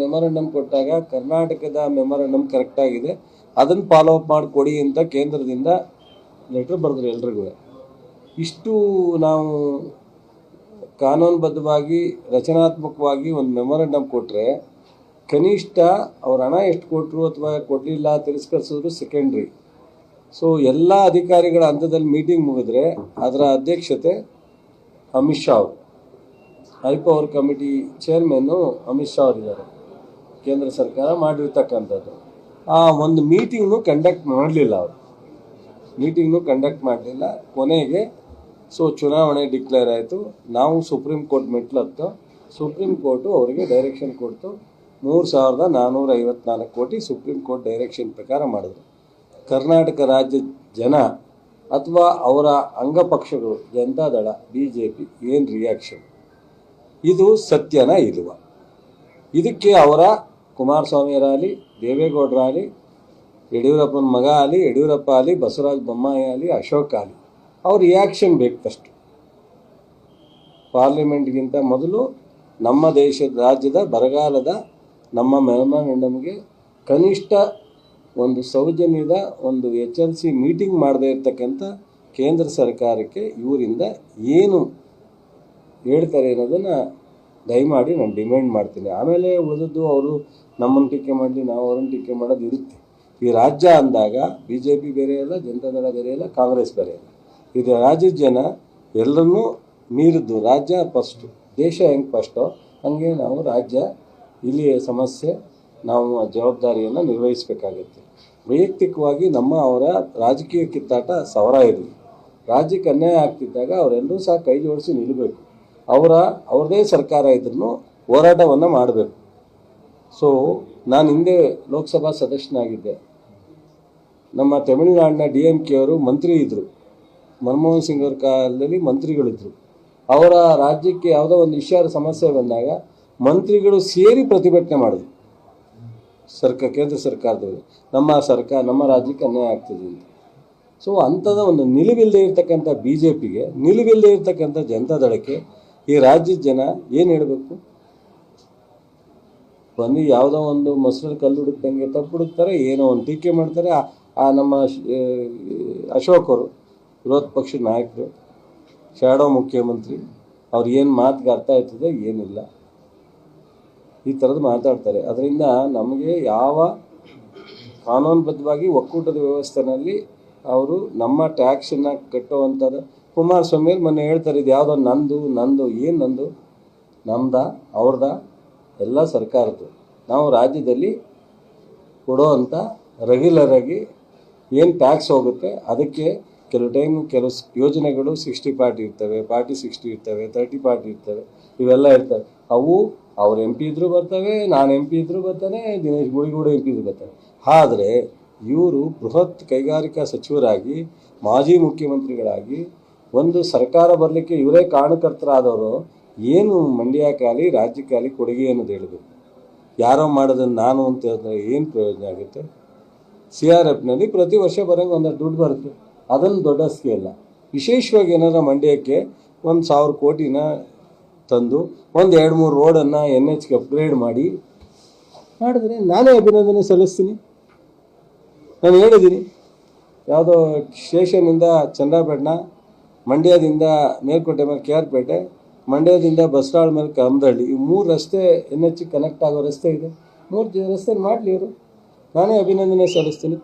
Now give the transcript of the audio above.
Memorandum ಕೊಟ್ಟಾಗ ಕರ್ನಾಟಕದ memorandum correct ಆಗಿದೆ. ಅದನ್ನು ಫಾಲೋ ಅಪ್ ಮಾಡಿ ಕೊಡಿ ಅಂತ ಕೇಂದ್ರದಿಂದ ಲೆಟರ್ ಬರೆದ್ರು ಎಲ್ರಿಗೂ. ಇಷ್ಟು ನಾವು ಕಾನೂನುಬದ್ಧವಾಗಿ, ರಚನಾತ್ಮಕವಾಗಿ ಒಂದು ಮೆಮೊರಂಡಮ್ ಕೊಟ್ಟರೆ ಕನಿಷ್ಠ ಅವ್ರ ಹಣ ಎಷ್ಟು ಕೊಟ್ಟರು ಅಥವಾ ಕೊಡಲಿಲ್ಲ ತಿರಸ್ಕರಿಸಿದ್ರು ಸೆಕೆಂಡ್ರಿ ಸೊ ಎಲ್ಲ ಅಧಿಕಾರಿಗಳ ಹಂತದಲ್ಲಿ ಮೀಟಿಂಗ್ ಮುಗಿದ್ರೆ ಅದರ ಅಧ್ಯಕ್ಷತೆ ಅಮಿತ್ ಶಾ ಅವರು. High power committee chairman Amit Shah ಅವರಿದ್ದಾರೆ. ಕೇಂದ್ರ ಸರ್ಕಾರ ಮಾಡಿರ್ತಕ್ಕಂಥದ್ದು. ಆ ಒಂದು ಮೀಟಿಂಗ್ನು ಕಂಡಕ್ಟ್ ಮಾಡಲಿಲ್ಲ ಅವರು. ಮೀಟಿಂಗ್ನು ಕಂಡಕ್ಟ್ ಮಾಡಲಿಲ್ಲ. ಕೊನೆಗೆ ಸೊ ಚುನಾವಣೆ ಡಿಕ್ಲೇರ್ ಆಯಿತು. ನಾವು ಸುಪ್ರೀಂ ಕೋರ್ಟ್ ಮೆಟ್ಲು ಹತ್ತು ಸುಪ್ರೀಂ ಕೋರ್ಟು ಅವರಿಗೆ ಡೈರೆಕ್ಷನ್ ಕೊಡ್ತು. ಮೂರು ಸಾವಿರದ ನಾನ್ನೂರ ಐವತ್ನಾಲ್ಕು ಕೋಟಿ ಸುಪ್ರೀಂ ಕೋರ್ಟ್ ಡೈರೆಕ್ಷನ್ ಪ್ರಕಾರ ಮಾಡಿದ್ರು. ಕರ್ನಾಟಕ ರಾಜ್ಯ ಜನ ಅಥವಾ ಅವರ ಅಂಗಪಕ್ಷಗಳು, ಜನತಾದಳ ಬಿ ಜೆ ಪಿ ಏನು ರಿಯಾಕ್ಷನ್ ಇದು ಸತ್ಯನ ಇಲ್ವ ಇದಕ್ಕೆ ಅವರ ಕುಮಾರಸ್ವಾಮಿಯರಾಗಲಿ, ದೇವೇಗೌಡರಾಗಲಿ, ಯಡಿಯೂರಪ್ಪನ ಮಗ ಆಗಲಿ, ಯಡಿಯೂರಪ್ಪ ಆಗಲಿ, ಬಸವರಾಜ ಬೊಮ್ಮಾಯಿ ಆಗಲಿ, ಅಶೋಕ್ ಆಗಲಿ, ಅವ್ರ ರಿಯಾಕ್ಷನ್ ಬೇಕಷ್ಟು. ಪಾರ್ಲಿಮೆಂಟ್ಗಿಂತ ಮೊದಲು ನಮ್ಮ ದೇಶದ, ರಾಜ್ಯದ ಬರಗಾಲದ ನಮ್ಮ ಮೆಮೊರಂಡಮ್ಗೆ ಕನಿಷ್ಠ ಒಂದು ಸೌಜನ್ಯದ ಒಂದು ಎಚ್ ಎಲ್ ಸಿ ಮೀಟಿಂಗ್ ಮಾಡದೇ ಇರತಕ್ಕಂಥ ಕೇಂದ್ರ ಸರ್ಕಾರಕ್ಕೆ ಇವರಿಂದ ಏನು ಹೇಳ್ತಾರೆ ಅನ್ನೋದನ್ನು ದಯಮಾಡಿ ನಾನು ಡಿಮ್ಯಾಂಡ್ ಮಾಡ್ತೀನಿ. ಆಮೇಲೆ ಉಳಿದದ್ದು ಅವರು ನಮ್ಮನ್ನು ಟೀಕೆ ಮಾಡಲಿ, ನಾವು ಅವ್ರನ್ನ ಟೀಕೆ ಮಾಡೋದು ಇರುತ್ತೆ. ಈ ರಾಜ್ಯ ಅಂದಾಗ ಬಿ ಜೆ ಪಿ ಬೇರೆ ಇಲ್ಲ ಜನತಾ ದಳ ಬೇರೆ ಇಲ್ಲ ಕಾಂಗ್ರೆಸ್ ಬೇರೆ ಇಲ್ಲ ಇದು ರಾಜ್ಯದ ಜನ ಎಲ್ಲರನ್ನೂ ಮೀರಿದ್ದು ರಾಜ್ಯ ಫಸ್ಟು ದೇಶ ಹೆಂಗೆ ಫಸ್ಟೋ ಹಂಗೆ ನಾವು ರಾಜ್ಯ ಇಲ್ಲಿಯ ಸಮಸ್ಯೆ, ನಾವು ಜವಾಬ್ದಾರಿಯನ್ನು ನಿರ್ವಹಿಸಬೇಕಾಗುತ್ತೆ. ವೈಯಕ್ತಿಕವಾಗಿ ನಮ್ಮ ಅವರ ರಾಜಕೀಯ ಕಿತ್ತಾಟ ಸವರ ಇರಲಿ ರಾಜ್ಯಕ್ಕೆ ಅನ್ಯಾಯ ಆಗ್ತಿದ್ದಾಗ ಅವರೆಲ್ಲರೂ ಸಹ ಕೈ ಜೋಡಿಸಿ ನಿಲ್ಲಬೇಕು ಅವರ, ಅವ್ರದೇ ಸರ್ಕಾರ ಇದ್ರೂ ಹೋರಾಟವನ್ನು ಮಾಡಬೇಕು. ಸೊ ನಾನು ಹಿಂದೆ ಲೋಕಸಭಾ ಸದಸ್ಯನಾಗಿದ್ದೆ. ನಮ್ಮ ತಮಿಳುನಾಡಿನ ಡಿ ಎಂ ಕೆ ಅವರು ಮಂತ್ರಿ ಇದ್ದರು ಮನಮೋಹನ್ ಸಿಂಗ್ ಅವ್ರ ಕಾಲದಲ್ಲಿ ಮಂತ್ರಿಗಳಿದ್ದರು ಅವರ ರಾಜ್ಯಕ್ಕೆ ಯಾವುದೋ ಒಂದು ವಿಷಯ ಸಮಸ್ಯೆ ಬಂದಾಗ ಮಂತ್ರಿಗಳು ಸೇರಿ ಪ್ರತಿಭಟನೆ ಮಾಡಿದ್ರು. ಸರ್ಕಾರ ಕೇಂದ್ರ ಸರ್ಕಾರದವರು. ನಮ್ಮ ಸರ್ಕಾರ ನಮ್ಮ ರಾಜ್ಯಕ್ಕೆ ಅನ್ಯಾಯ ಆಗ್ತದೆ ಅಂತ. ಸೊ ಅಂಥದ ಒಂದು ನಿಲುವಿಲ್ಲದೆ ಇರತಕ್ಕಂಥ ಬಿ ಜೆ ಪಿಗೆ, ನಿಲುವಿಲ್ಲದೆ ಇರ್ತಕ್ಕಂಥ ಜನತಾದಳಕ್ಕೆ ಈ ರಾಜ್ಯದ ಜನ ಏನು ಹೇಳಬೇಕು? ಬಂದು ಯಾವುದೋ ಒಂದು ಮೊಸರು ಕಲ್ಲು ಹುಡುಕ್ದಂಗೆ ತಪ್ಪು ಹುಡುಕ್ತಾರೆ, ಏನೋ ಒಂದು ಟೀಕೆ ಮಾಡ್ತಾರೆ. ಆ- ನಮ್ಮ ಅಶೋಕ್ ಅವರು, ವಿರೋಧ ಪಕ್ಷದ ನಾಯಕರು ಶಾಡೋ ಮುಖ್ಯಮಂತ್ರಿ, ಅವ್ರು ಏನು ಮಾತಿಗೆ ಅರ್ಥ ಆಯ್ತದೆ, ಏನಿಲ್ಲ. ಈ ಥರದ್ದು ಮಾತಾಡ್ತಾರೆ. ಅದರಿಂದ ನಮಗೆ ಯಾವ ಕಾನೂನುಬದ್ಧವಾಗಿ ಒಕ್ಕೂಟದ ವ್ಯವಸ್ಥೆನಲ್ಲಿ ಅವರು ನಮ್ಮ ಟ್ಯಾಕ್ಸನ್ನು ಕಟ್ಟುವಂಥದ್ದು ಕುಮಾರಸ್ವಾಮಿ ಮೊನ್ನೆ ಹೇಳ್ತಾರೆ, ಇದು ಯಾವುದೋ ನಂದು ನಂದು, ಏನು ನಂದು? ನಮ್ದ, ಅವ್ರದ? ಎಲ್ಲ ಸರ್ಕಾರದ್ದು. ನಾವು ರಾಜ್ಯದಲ್ಲಿ ಕೊಡೋವಂಥ ರೆಗ್ಯುಲರ್ ಆಗಿ ಏನು ಟ್ಯಾಕ್ಸ್ ಹೋಗುತ್ತೆ, ಅದಕ್ಕೆ ಕೆಲವು ಟೈಮ್ ಕೆಲವು ಯೋಜನೆಗಳು ಸಿಕ್ಸ್ಟಿ ಪಾರ್ಟಿ ಇರ್ತವೆ ಪಾರ್ಟಿ ಸಿಕ್ಸ್ಟಿ ಇರ್ತವೆ ತರ್ಟಿ ಪಾರ್ಟಿ ಇರ್ತವೆ, ಇವೆಲ್ಲ ಇರ್ತವೆ. ಅವು ಅವ್ರು ಎಂ ಪಿ ಇದ್ರೂ ಬರ್ತವೆ, ನಾನು ಎಂ ಪಿ ಇದ್ರೂ ಬರ್ತಾನೆ, ದಿನೇಶ್ ಗುಡಿಗೂಡ ಎಂ ಪಿ ಇದ್ರು ಬರ್ತಾನೆ. ಆದರೆ ಇವರು ಬೃಹತ್ ಕೈಗಾರಿಕಾ ಸಚಿವರಾಗಿ, ಮಾಜಿ ಮುಖ್ಯಮಂತ್ರಿಗಳಾಗಿ ಒಂದು ಸರ್ಕಾರ ಬರಲಿಕ್ಕೆ ಇವರೇ ಕಾರಣಕರ್ತರಾದವರು ಏನು ಮಂಡ್ಯಕ್ಕಾಗಲಿ ರಾಜ್ಯಕ್ಕಾಗಲಿ ಕೊಡುಗೆ ಅನ್ನೋದು ಹೇಳಬೇಕು ಯಾರೋ ಮಾಡೋದನ್ನು ನಾನು ಅಂತ ಹೇಳಿದ್ರೆ ಏನು ಪ್ರಯೋಜನ ಆಗುತ್ತೆ? ಸಿ ಆರ್ ಎಫ್ನಲ್ಲಿ ಪ್ರತಿ ವರ್ಷ ಬರೋಂಗೆ ಒಂದಷ್ಟು ದುಡ್ಡು ಬರುತ್ತೆ. ಅದನ್ನು ದೊಡ್ಡ ಸ್ಕೇಲ ವಿಶೇಷವಾಗಿ ಏನಾರ ಮಂಡ್ಯಕ್ಕೆ ಒಂದು ಸಾವಿರ ಕೋಟಿನ ತಂದು ಒಂದು ಎರಡು ಮೂರು ರೋಡನ್ನು ಎನ್ ಎಚ್ಗೆ ಅಪ್ಗ್ರೇಡ್ ಮಾಡಿ ಮಾಡಿದ್ರೆ ನಾನೇ ಅಭಿನಂದನೆ ಸಲ್ಲಿಸ್ತೀನಿ. ನಾನು ಹೇಳಿದ್ದೀನಿ. ಯಾವುದೋ ಸ್ಟೇಷನಿಂದ ಚಂದ್ರಪೇಟನ ಮಂಡ್ಯದಿಂದ ಮೇಲ್ಕೋಟೆ ಮೇಲೆ ಕೆ ಆರ್ ಪೇಟೆ ಮಂಡ್ಯದಿಂದ ಬಸ್ರಾಳ್ ಮೇಲೆ ಕಮದಹಳ್ಳಿ ಈ ಮೂರು ರಸ್ತೆ ಎನ್ ಎಚ್ ಕನೆಕ್ಟ್ ಆಗೋ ರಸ್ತೆ ಇದೆ. ಮೂರು ರಸ್ತೆ ಮಾಡಲಿ ಇವರು. ನಾನೇ ಅಭಿನಂದನೆ ಸಲ್ಲಿಸ್ತೀನಿ.